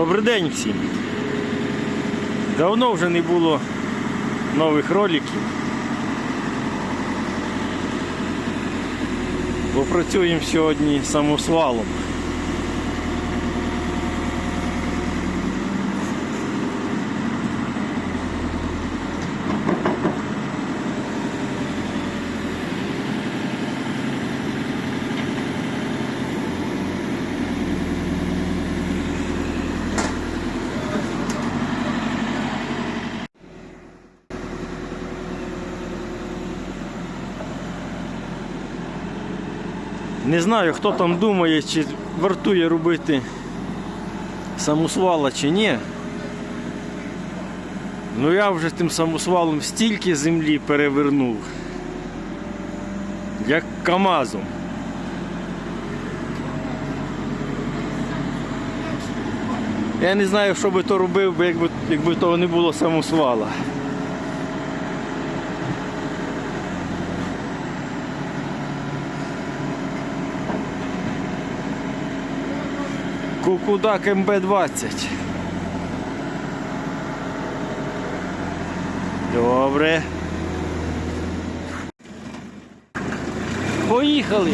Добрий день всім. Давно вже не було нових роликів. Бо працюємо сьогодні самосвалом. Не знаю, хто там думає, чи вартує робити самосвала чи ні. Ну я вже тим самосвалом стільки землі перевернув, як КАМАЗом. Я не знаю, що би то робив, би, якби, якби того не було самосвала. Кукудак МБ-20. Добре. Поїхали.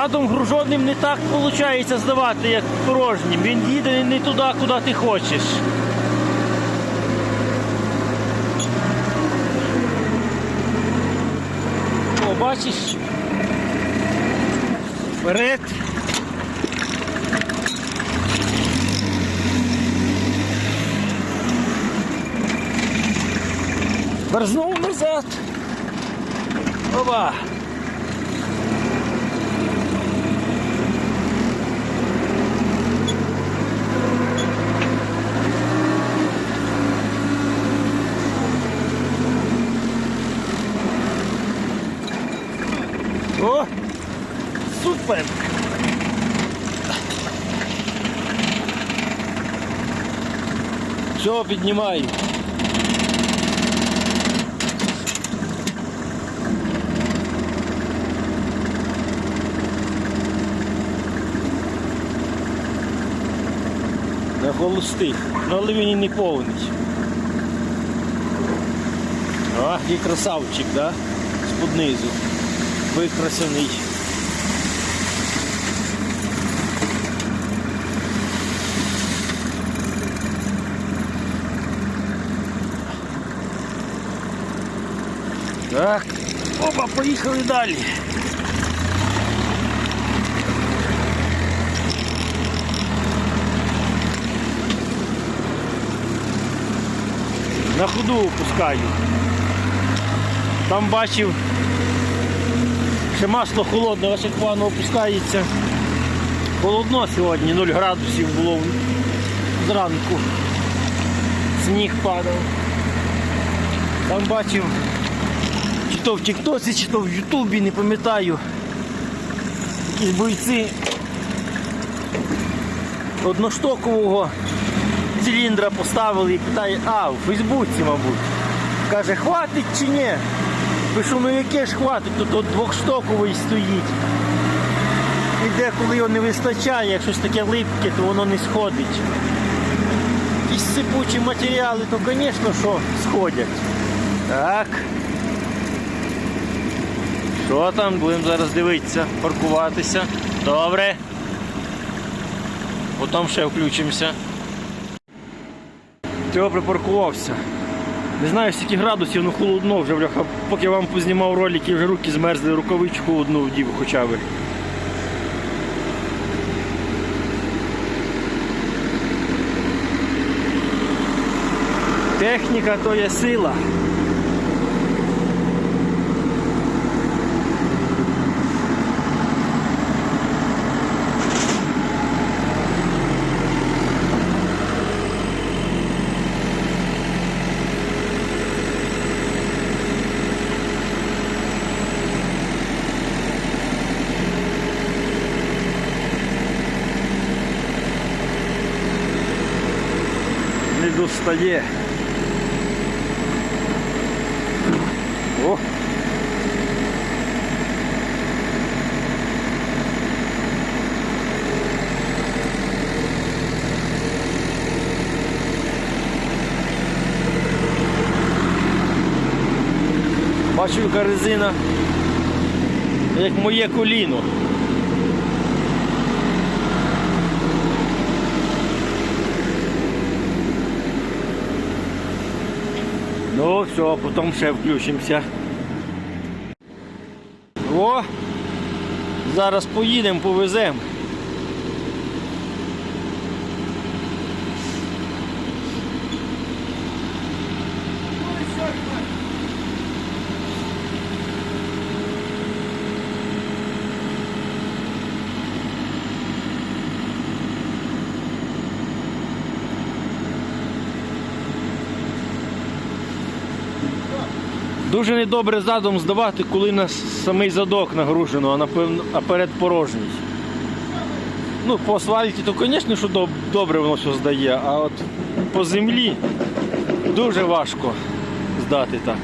Задом груженим не так виходить здавати, як порожнім. Він їде не туди, куди ти хочеш. О, бачиш? Вперед. Верзнув назад. Оба. О! Супер! Все, піднімаю. На холостих, але він і не повний. А, який красавчик, да? З-под низу. Викрасений. Так, опа, поїхали далі. На ходу опускаю. Там бачив, ще масло холодне, ось як погано опускається. Холодно сьогодні, 0 градусів було зранку. Сніг падав. Там бачив, чи то в Тіктосі, чи то в Ютубі, не пам'ятаю. Якісь бойці одноштокового циліндра поставили і питає, а, в Фейсбуці, мабуть. Каже, хватить чи ні? Пишу, ну яке ж хватить, тут от двохштоковий стоїть. І деколи його не вистачає, як щось таке липке, то воно не сходить. Якісь сипучі матеріали, то, звісно, що сходять. Так. Що там? Будемо зараз дивитися, паркуватися. Добре. Потім ще включимося. Чого припаркувався? Не знаю, скільки градусів, ну холодно вже, бляха. Поки я вам познімав ролики, вже руки змерзли, рукавичку одну вдів хоча б. Техніка то є сила. тут стає. О! Бачу, яка резина, як моє коліно. Все, потім ще включимося. О! Зараз поїдемо, повеземо. Дуже недобре задом здавати, коли на самий задок нагружено, а напевно, перед порожній. Ну, по асфальті, то, звісно, що добре воно все здає, а от по землі дуже важко здати так.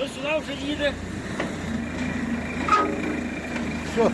Що сюди вже їде? Все.